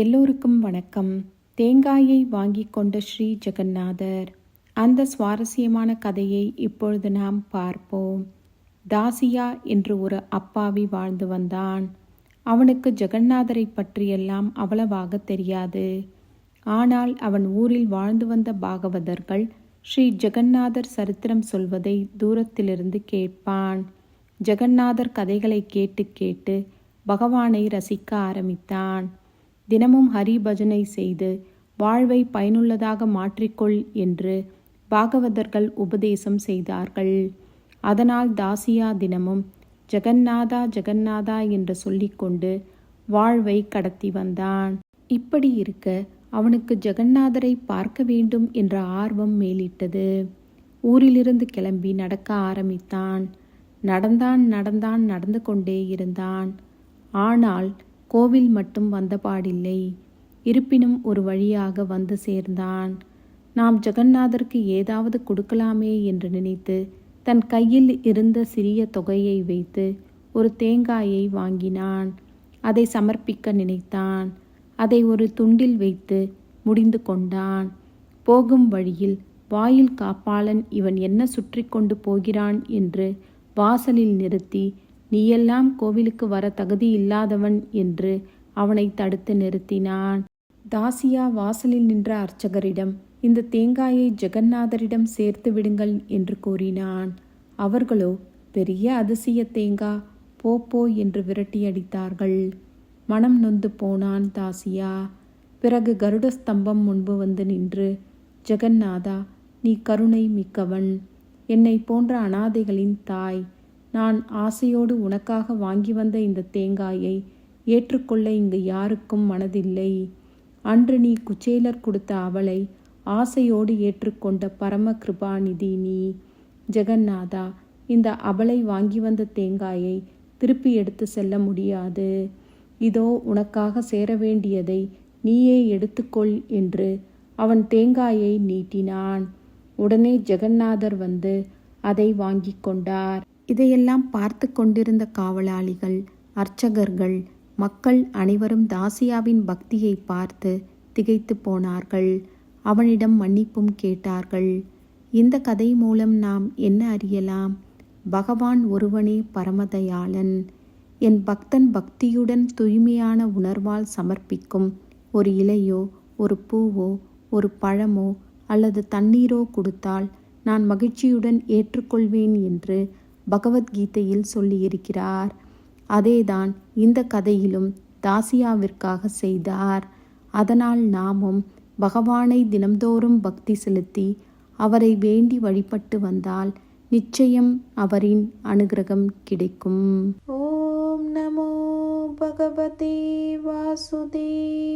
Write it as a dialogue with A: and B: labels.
A: எல்லோருக்கும் வணக்கம். தேங்காயை வாங்கிக் கொண்ட ஸ்ரீ ஜெகநாதர். அந்த சுவாரஸ்யமான கதையை இப்பொழுது நாம் பார்ப்போம். தாசியா என்று ஒரு அப்பாவி வாழ்ந்து வந்தான். அவனுக்கு ஜெகநாதரை பற்றியெல்லாம் அவ்வளவாக தெரியாது. ஆனால் அவன் ஊரில் வாழ்ந்து வந்த பாகவதர்கள் ஸ்ரீ ஜெகநாதர் சரித்திரம் சொல்வதை தூரத்திலிருந்து கேட்பான். ஜெகநாதர் கதைகளை கேட்டு கேட்டு பகவானை ரசிக்க ஆரம்பித்தான். தினமும் ஹரி பஜனை செய்து வாழ்வை பயனுள்ளதாக மாற்றிக்கொள் என்று பாகவதர்கள் உபதேசம் செய்தார்கள். அதனால் தாசியா தினமும் ஜெகநாதா ஜெகந்நாதா என்று சொல்லிக்கொண்டு வாழ்வை கடத்தி வந்தான். இப்படி இருக்க அவனுக்கு ஜெகநாதரை பார்க்க வேண்டும் என்ற ஆர்வம் மேலிட்டது. ஊரிலிருந்து கிளம்பி நடக்க ஆரம்பித்தான். நடந்தான் நடந்தான் நடந்து கொண்டே இருந்தான். ஆனால் கோவில் மட்டும் வந்த பாடில்லை. இருப்பினும் ஒரு வழியாக வந்து சேர்ந்தான். நாம் ஜெகந்நாதருக்கு ஏதாவது கொடுக்கலாமே என்று நினைத்து தன் கையில் இருந்த சிறிய தொகையை வைத்து ஒரு தேங்காயை வாங்கினான். அதை சமர்ப்பிக்க நினைத்தான். அதை ஒரு துண்டில் வைத்து முடிந்து கொண்டான். போகும் வழியில் வாயில் காப்பாளன் இவன் என்ன சுற்றி கொண்டு போகிறான் என்று வாசலில் நிறுத்தி நீயெல்லாம் கோவிலுக்கு வர தகுதி இல்லாதவன் என்று அவனை தடுத்து நிறுத்தினான். தாசியா வாசலில் நின்ற அர்ச்சகரிடம் இந்த தேங்காயை ஜெகந்நாதரிடம் சேர்த்து விடுங்கள் என்று கூறினான். அவர்களோ பெரிய அதிசய தேங்கா போ போ என்று விரட்டி அடித்தார்கள். மனம் நொந்து போனான் தாசியா. பிறகு கருட ஸ்தம்பம் முன்பு வந்து நின்று ஜெகந்நாதா நீ கருணை மிக்கவன். என்னை போன்ற அனாதைகளின் தாய் நான் ஆசையோடு உனக்காக வாங்கி வந்த இந்த தேங்காயை ஏற்றுக்கொள்ள இங்கு யாருக்கும் மனதில்லை. அன்று நீ குச்சேலர் கொடுத்த அவளை ஆசையோடு ஏற்றுக்கொண்ட பரம கிருபாநிதி நீ. ஜெகநாதா இந்த அவளை வாங்கி வந்த தேங்காயை திருப்பி எடுத்து செல்ல முடியாது. இதோ உனக்காக சேர வேண்டியதை நீயே எடுத்துக்கொள் என்று அவன் தேங்காயை நீட்டினான். உடனே ஜெகநாதர் வந்து அதை வாங்கி கொண்டார். இதையெல்லாம் பார்த்து கொண்டிருந்த காவலாளிகள் அர்ச்சகர்கள் மக்கள் அனைவரும் தாசியாவின் பக்தியை பார்த்து திகைத்து போனார்கள். அவனிடம் மன்னிப்பும் கேட்டார்கள். இந்த கதை மூலம் நாம் என்ன அறியலாம்? பகவான் ஒருவனே பரமதயாளன். என் பக்தன் பக்தியுடன் தூய்மையான உணர்வால் சமர்ப்பிக்கும் ஒரு இலையோ ஒரு பூவோ ஒரு பழமோ அல்லது தண்ணீரோ கொடுத்தால் நான் மகிழ்ச்சியுடன் ஏற்றுக்கொள்வேன் என்று பகவத்கீதையில் சொல்லியிருக்கிறார். அதேதான் இந்த கதையிலும் தாசியாவிற்காக செய்தார். அதனால் நாமும் பகவானை தினம்தோறும் பக்தி செலுத்தி அவரை வேண்டி வழிபட்டு வந்தால் நிச்சயம் அவரின் அனுகிரகம் கிடைக்கும்.
B: ஓம் நமோ பகவதே வாசுதே.